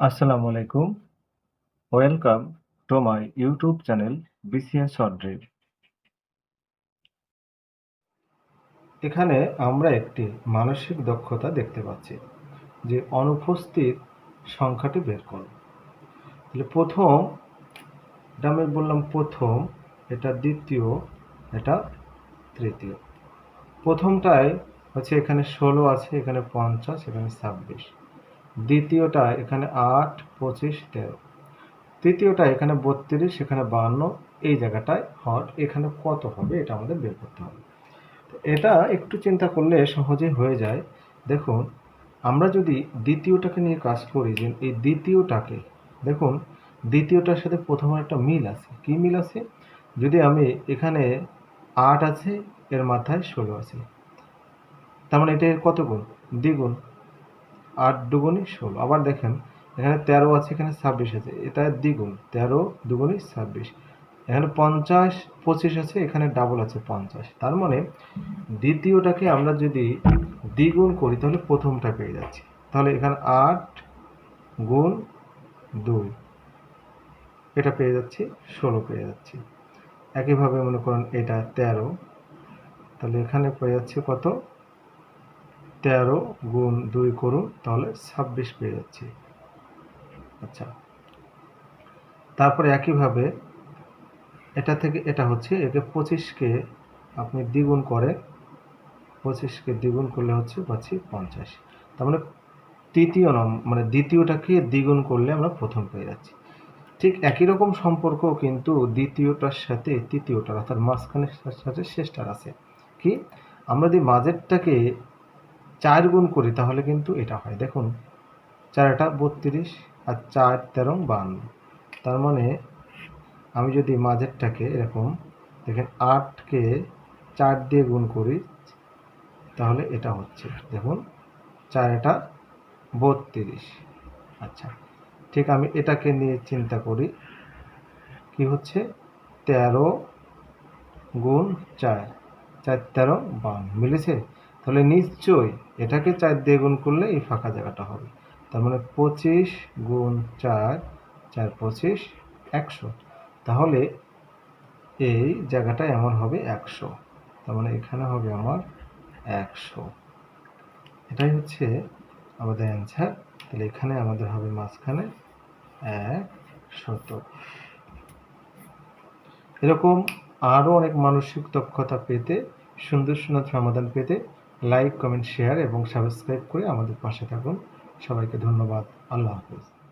আসসালামু আলাইকুম। Welcome to my YouTube channel BCS short drill এখানে আমরা একটি মানসিক দক্ষতা দেখতে পাচ্ছি, যে অনুপস্থিত সংখ্যাটি বের করো তাহলে প্রথম আমি বললাম প্রথম, এটা দ্বিতীয়, এটা তৃতীয়। প্রথমটায় হচ্ছে এখানে ষোলো আছে, এখানে পঞ্চাশ, এখানে ছাব্বিশ। দ্বিতীয়টা এখানে আট, পঁচিশ, তেরো। তৃতীয়টা এখানে বত্রিশ, এখানে বান্ন, এই জায়গাটায় হট। এখানে কত হবে? এটা আমাদের বের করতে হবে। এটা একটু চিন্তা করলে সহজে হয়ে যায়। দেখুন, আমরা যদি দ্বিতীয়টাকে নিয়ে কাজ করি, যে এই দ্বিতীয়টাকে, দেখুন, দ্বিতীয়টার সাথে প্রথমের একটা মিল আছে। কি মিল আছে? যদি আমি এখানে আট আছে, এর মাথায় ষোলো আছে, তার মানে এটা কত গুণ? দ্বিগুণ। আট দুগুণই ষোলো। আবার দেখেন, এখানে তেরো আছে, এখানে ছাব্বিশ আছে। এটা দ্বিগুণ, তেরো দুগুণই ছাব্বিশ। এখানে পঞ্চাশ, পঁচিশ আছে, এখানে ডাবল আছে পঞ্চাশ। তার মানে দ্বিতীয়টাকে আমরা যদি দ্বিগুণ করি, তাহলে প্রথমটা পেয়ে যাচ্ছি। তাহলে এখানে আট গুণ দুই, এটা পেয়ে যাচ্ছি, ষোলো পেয়ে যাচ্ছি। একইভাবে মনে করুন এটা তেরো। তাহলে এখানে পেয়ে যাচ্ছে কত? তেরো গুণ দুই করুন, তাহলে ছাব্বিশ পেয়ে যাচ্ছি। আচ্ছা। তারপরে একইভাবে এটা থেকে এটা হচ্ছে একে পঁচিশকে আপনি দ্বিগুণ করে পঁচিশকে দ্বিগুণ করলে হচ্ছে পাচ্ছি পঞ্চাশ। তার মানে তৃতীয় নম মানে দ্বিতীয়টাকে দ্বিগুণ করলে আমরা প্রথম পেয়ে যাচ্ছি। ঠিক একই রকম সম্পর্ক কিন্তু দ্বিতীয়টার সাথে তৃতীয়টার, অর্থাৎ মাঝখানের সাথে শেষটার আছে। কি? আমরা যদি মাঝেরটাকে চার গুণ করি, তাহলে কিন্তু এটা হয়। দেখুন চারটা বত্রিশ আর চার তেরো বান্ন। তার মানে আমি যদি মাঝেরটাকে এরকম, দেখেন আটকে চার দিয়ে গুণ করি, তাহলে এটা হচ্ছে, দেখুন, চার এটা বত্রিশ। আচ্ছা ঠিক আমি এটাকে নিয়ে চিন্তা করি, কি হচ্ছে? তেরো গুণ চার চার তেরো বান্ন। মিলেছে? তাহলে নিশ্চয়ই এটাকে চার দিয়ে গুণ করলে এই ফাঁকা জায়গাটা হবে। তার মানে পঁচিশ গুণ চার চার পঁচিশ, একশো। তাহলে এই জায়গাটা এমন হবে একশো। তার মানে এখানে হবে আমার একশো। এটাই হচ্ছে আমাদের অ্যান্সার তাহলে এখানে আমাদের হবে মাঝখানে এক শত এরকম আরও অনেক মানসিক দক্ষতা পেতে, সুন্দর সুন্দর সমাধান পেতে লাইক কমেন্ট শেয়ার এবং সাবস্ক্রাইব করে আমাদের পাশে থাকুন। সবাইকে ধন্যবাদ। আল্লাহ হাফিজ।